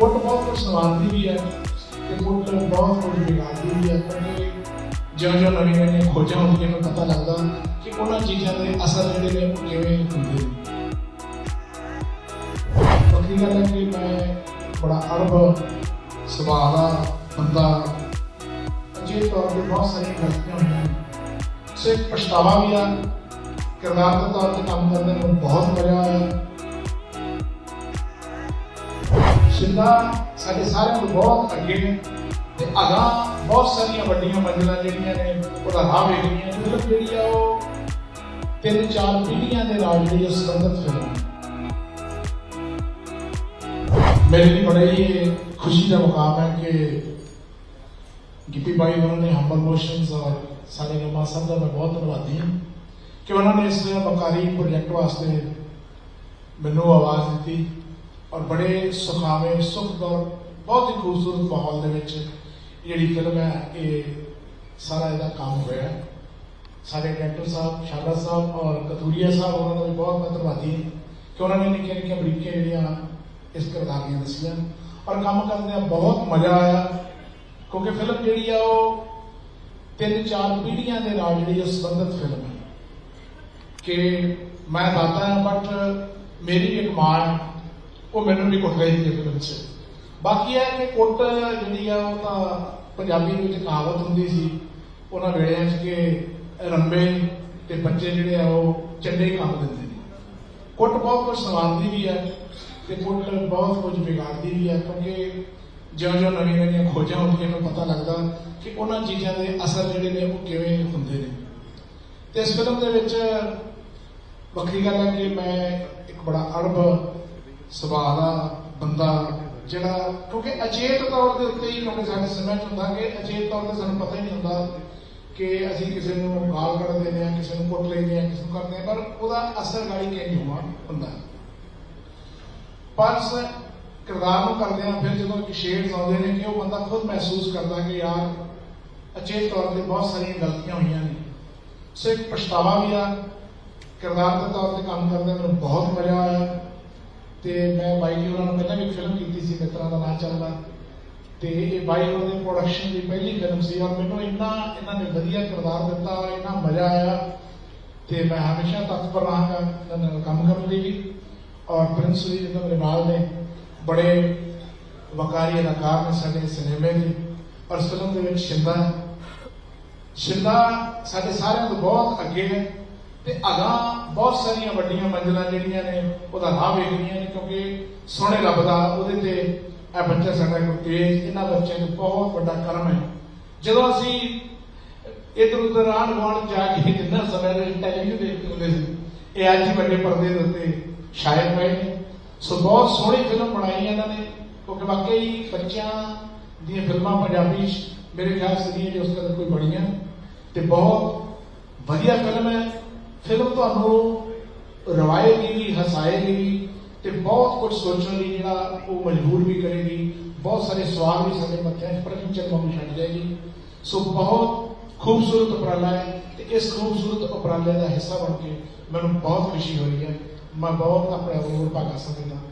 ਕੁੱਟ ਬਹੁਤ ਕੁਝ ਸਵਾਰਦੀ ਵੀ ਹੈ ਤੇ ਕੁੱਟ ਬਹੁਤ ਕੁਝ ਵਿਗਾੜਦੀ ਵੀ ਹੈ ਕਿਉਂਕਿ ਜਿਉਂ ਜਿਉਂ ਨਵੀਆਂ ਨਵੀਆਂ ਖੋਜਾਂ ਹੁੰਦੀਆਂ ਨੂੰ, ਪਤਾ ਲੱਗਦਾ ਕਿ ਉਹਨਾਂ ਚੀਜ਼ਾਂ ਦੇ ਅਸਰ ਜਿਹੜੇ ਨੇ ਉਹ ਕਿਵੇਂ ਹੁੰਦੇ ਨੇ। ਵੱਖਰੀ ਗੱਲ ਹੈ ਕਿ ਮੈਂ ਬੜਾ ਅਰਬ ਸੁਭਾਅ ਦਾ ਬੰਦਾ ਅਜੇ ਤੌਰ ਤੇ ਬਹੁਤ ਸਾਰੀਆਂ ਗਲਤੀਆਂ ਹੋਈਆਂ ਨੇ। ਪਛਤਾਵਾ ਵੀ ਆ, ਕਿਰਦਾਰ ਦੇ ਤੌਰ ਤੇ ਕੰਮ ਕਰਨ ਨੂੰ ਬਹੁਤ ਮਜ਼ਾ ਆਇਆ ਸ਼ਿੰਦਾ ਸਾਡੇ ਸਾਰਿਆਂ ਨੂੰ ਬਹੁਤ ਅੱਗੇ ਨੇ ਤੇ ਅਗਾਂਹ ਬਹੁਤ ਸਾਰੀਆਂ ਵੱਡੀਆਂ ਮੰਜ਼ਿਲਾਂ ਜਿਹੜੀਆਂ ਨੇ, ਉਹਦਾ ਰਾਹ ਵੇਖ ਰਹੀਆਂ ਜਿਹੜੀ ਆ ਉਹ ਤਿੰਨ ਚਾਰ ਪੀੜ੍ਹੀਆਂ ਦੇ ਨਾਲ ਜਿਹੜੀ ਉਹ ਸੰਬੰਧਿਤ ਫਿਲਮ ਮੇਰੇ ਲਈ ਬੜੇ ਹੀ ਖੁਸ਼ੀ ਦਾ ਮੁਕਾਮ ਹੈ ਕਿ ਗਿੱਪੀ ਬਾਈ ਉਹਨਾਂ ਨੇ ਹੰਬਲ ਮੋਸ਼ਨਸ ਔਰ ਸਾਡੇ ਨਮਾ ਸਾਹਿਬ ਦਾ ਮੈਂ ਬਹੁਤ ਧੰਨਵਾਦੀ ਹਾਂ ਕਿ ਉਹਨਾਂ ਨੇ ਇਸ ਬਕਾਰੀ ਪ੍ਰੋਜੈਕਟ ਵਾਸਤੇ ਮੈਨੂੰ ਆਵਾਜ਼ ਦਿੱਤੀ। ਔਰ ਬੜੇ ਸੁਖਾਵੇਂ ਸੁਖਦਰ ਬਹੁਤ ਹੀ ਖੂਬਸੂਰਤ ਮਾਹੌਲ ਦੇ ਵਿੱਚ ਜਿਹੜੀ ਫਿਲਮ ਹੈ ਇਹ ਸਾਰਾ ਇਹਦਾ ਕੰਮ ਹੋਇਆ ਹੈ। ਸਾਡੇ ਡਾਇਰੈਕਟਰ ਸਾਹਿਬ ਸ਼ਾਦਾ ਸਾਹਿਬ ਔਰ ਕਤੂਰੀਆ ਸਾਹਿਬ ਉਹਨਾਂ ਦਾ ਵੀ ਬਹੁਤ ਮੈਂ ਧੰਨਵਾਦੀ ਹਾਂ ਕਿ ਉਹਨਾਂ ਨੇ ਨਿੱਕੀਆਂ ਨਿੱਕੀਆਂ ਬਰੀਕੀਆਂ ਜਿਹੜੀਆਂ ਇਸ ਕਿਰਦਾਰ ਦੀਆਂ ਦੱਸੀਆਂ ਔਰ ਕੰਮ ਕਰਦਿਆਂ ਬਹੁਤ ਮਜ਼ਾ ਆਇਆ ਕਿਉਂਕਿ ਫਿਲਮ ਜਿਹੜੀ ਆ ਉਹ ਤਿੰਨ ਚਾਰ ਪੀੜ੍ਹੀਆਂ ਦੇ ਨਾਲ ਜਿਹੜੀ ਉਹ ਸੰਬੰਧਿਤ ਫਿਲਮ ਹੈ ਕਿ ਮੈਂ ਦਾਤਾ ਹਾਂ ਬਟ ਮੇਰੀ ਵੀ ਇੱਕ ਮਾਂ ਹੈ ਉਹ ਮੈਨੂੰ ਨਹੀਂ ਕੁੱਟ ਰਹੀ ਸੀ ਫਿਲਮ 'ਚ ਬਾਕੀ ਇਹ ਕਿ ਕੁੱਟ ਜਿਹੜੀ ਆ, ਉਹ ਤਾਂ ਪੰਜਾਬੀ ਵਿੱਚ ਕਹਾਵਤ ਹੁੰਦੀ ਸੀ। ਉਹਨਾਂ ਵੇੜਿਆਂ 'ਚ ਕਿ ਰੰਬੇ ਤੇ ਬੱਚੇ ਜਿਹੜੇ ਆ, ਉਹ ਚੰਡੇ ਕੰਮ ਦਿੰਦੇ ਨੇ। ਕੁੱਟ ਬਹੁਤ ਕੁਝ ਸਵਾਰਦੀ ਵੀ ਹੈ ਤੇ ਕੁੱਟ ਬਹੁਤ ਕੁਝ ਵਿਗਾੜਦੀ ਵੀ ਹੈ, ਕਿਉਂਕਿ ਜਿਉਂ ਜਿਉਂ ਨਵੀਆਂ ਨਵੀਆਂ ਖੋਜਾਂ ਹੁੰਦੀਆਂ ਨੂੰ ਪਤਾ ਲੱਗਦਾ ਕਿ ਉਹਨਾਂ ਚੀਜ਼ਾਂ ਦੇ ਅਸਰ ਜਿਹੜੇ ਨੇ, ਉਹ ਕਿਵੇਂ ਹੁੰਦੇ ਨੇ। ਤੇ ਇਸ ਫਿਲਮ ਦੇ ਵਿੱਚ ਵੱਖਰੀ ਗੱਲ ਹੈ ਕਿ ਮੈਂ ਇੱਕ ਬੜਾ ਅਰਬ ਸੁਭਾਅ ਦਾ ਬੰਦਾ, ਜਿਹੜਾ, ਕਿਉਂਕਿ ਅਚੇਤ ਤੌਰ ਦੇ ਉੱਤੇ ਹੀ ਕਿਉਂਕਿ ਸਾਡੇ ਸਮੇਂ 'ਚ ਹੁੰਦਾ ਕਿ ਅਚੇਤ ਤੌਰ ਤੇ ਸਾਨੂੰ ਪਤਾ ਹੀ ਨਹੀਂ ਹੁੰਦਾ ਕਿ ਅਸੀਂ ਕਿਸੇ ਨੂੰ ਗਾਲ ਕੱਢ ਦਿੰਦੇ ਹਾਂ, ਕਿਸੇ ਨੂੰ ਕੁੱਟ ਲੈਂਦੇ ਹਾਂ, ਕਿਸੇ ਨੂੰ ਕਰਦੇ ਹਾਂ, ਪਰ ਉਹਦਾ ਅਸਰ ਗਾਲੀ ਕਿੰਜ ਹੋਣਾ ਹੁੰਦਾ ਪਰ ਕਿਰਦਾਰ ਨੂੰ ਕਰਦੇ ਆ ਫਿਰ ਜਦੋਂ ਇੱਕ ਸ਼ੇਡ ਆਉਂਦੇ ਨੇ ਕਿ ਉਹ ਬੰਦਾ ਖੁਦ ਮਹਿਸੂਸ ਕਰਦਾ ਕਿ ਯਾਰ, ਅਚੇਤ ਤੌਰ ਤੇ ਬਹੁਤ ਸਾਰੀਆਂ ਗਲਤੀਆਂ ਹੋਈਆਂ ਨੇ। ਸੋ ਇੱਕ ਪਛਤਾਵਾ ਵੀ ਆ। ਕਿਰਦਾਰ ਦੇ ਤੌਰ ਤੇ ਕੰਮ ਕਰਦੇ, ਮੈਨੂੰ ਬਹੁਤ ਮਜ਼ਾ ਆਇਆ। ਤੇ ਮੈਂ ਬਾਈ ਜੀ ਉਹਨਾਂ ਨੂੰ ਪਹਿਲਾਂ ਵੀ ਫਿਲਮ ਕੀਤੀ ਸੀ ਮਿੱਤਰਾਂ ਦਾ ਨਾਂ ਚੱਲਦਾ। ਤੇ ਇਹ ਬਾਈ ਉਹਨਾਂ ਦੀ ਪ੍ਰੋਡਕਸ਼ਨ ਦੀ ਪਹਿਲੀ ਫਿਲਮ ਸੀ ਔਰ ਮੈਨੂੰ ਇੰਨਾ ਇਹਨਾਂ ਨੇ ਵਧੀਆ ਕਿਰਦਾਰ ਦਿੱਤਾ, ਇੰਨਾ ਮਜ਼ਾ ਆਇਆ। ਤੇ ਮੈਂ ਹਮੇਸ਼ਾ ਤਤਪਰ ਰਹਾਂਗਾ, ਇਹਨਾਂ ਨਾਲ ਕੰਮ ਕਰਨ ਲਈ ਵੀ। ਔਰ ਪ੍ਰਿੰਸ ਵੀ ਜਿਹੜੇ ਮੇਰੇ ਨਾਲ ਨੇ, ਬੜੇ ਵਕਾਰੀ ਅਦਾਕਾਰ ਨੇ ਸਾਡੇ ਸਿਨੇਮੇ ਦੇ। ਔਰ ਇਸ ਫਿਲਮ ਦੇ ਵਿੱਚ ਸ਼ਿੰਦਾ ਹੈ। ਸ਼ਿੰਦਾ ਸਾਡੇ ਸਾਰਿਆਂ ਤੋਂ ਬਹੁਤ ਅੱਗੇ ਹੈ। ਤੇ ਅਗਾਂਹ ਬਹੁਤ ਸਾਰੀਆਂ ਵੱਡੀਆਂ ਮੰਜ਼ਿਲਾਂ ਜਿਹੜੀਆਂ ਨੇ, ਉਹਦਾ ਰਾਹ ਵੇਖਣੀਆਂ ਨੇ, ਕਿਉਂਕਿ ਸੋਹਣੇ ਰੱਬ ਦਾ ਉਹਦੇ ਤੇ ਇਹ ਬੱਚਾ ਸਾਡਾ ਗੁਰਤੇਜ ਇਹਨਾਂ ਬੱਚਿਆਂ ਨੂੰ ਬਹੁਤ ਵੱਡਾ ਕਰਮ ਹੈ। ਜਦੋਂ ਅਸੀਂ ਇਧਰ ਉਧਰ ਆਣ ਗੁਆਂਢ ਜਾ ਕੇ ਜਿੰਨਾ ਸਮੇਂ ਟੈਲੀਵਿਜ਼ਨ ਦੇਖਦੇ ਹੁੰਦੇ ਸੀ, ਇਹ ਅੱਜ ਹੀ ਵੱਡੇ ਪਰਦੇ ਦੇ ਉੱਤੇ ਸ਼ਾਇਰ ਪਏ ਨੇ। ਸੋ ਬਹੁਤ ਸੋਹਣੀ ਫਿਲਮ ਬਣਾਈ ਇਹਨਾਂ ਨੇ, ਕਿਉਂਕਿ ਵਾਕਈ ਬੱਚਿਆਂ ਦੀਆਂ ਫਿਲਮਾਂ ਪੰਜਾਬੀ ਮੇਰੇ ਖਿਆਲ ਸੇ ਨਹੀਂ ਜੋ ਉਸ ਕਦਰ ਕੋਈ ਬਣੀਆਂ ਤੇ ਬਹੁਤ ਵਧੀਆ ਫਿਲਮ ਹੈ। ਫਿਲਮ ਤੁਹਾਨੂੰ ਰਵਾਏਗੀ ਵੀ ਹਸਾਏਗੀ ਵੀ ਤੇ ਬਹੁਤ ਕੁਝ ਸੋਚਣ ਲਈ ਜਿਹੜਾ ਉਹ ਮਜਬੂਰ ਵੀ ਕਰੇਗੀ ਬਹੁਤ ਸਾਰੇ ਸਵਾਲ ਵੀ ਸਾਡੇ ਮੱਥੇ 'ਚ ਪ੍ਰਕਿੰਚਰ ਵਾਂਗੂ ਛੱਡ ਜਾਏਗੀ ਸੋ ਬਹੁਤ ਖੂਬਸੂਰਤ ਉਪਰਾਲਾ ਹੈ ਤੇ ਇਸ ਖੂਬਸੂਰਤ ਉਪਰਾਲੇ ਦਾ ਹਿੱਸਾ ਬਣ ਕੇ ਮੈਨੂੰ ਬਹੁਤ ਖੁਸ਼ੀ ਹੋਈ ਹੈ ਮੈਂ ਬਹੁਤ ਆਪਣੇ ਆਪ ਨੂੰ ਭਾਗਾ ਸਮਝਦਾ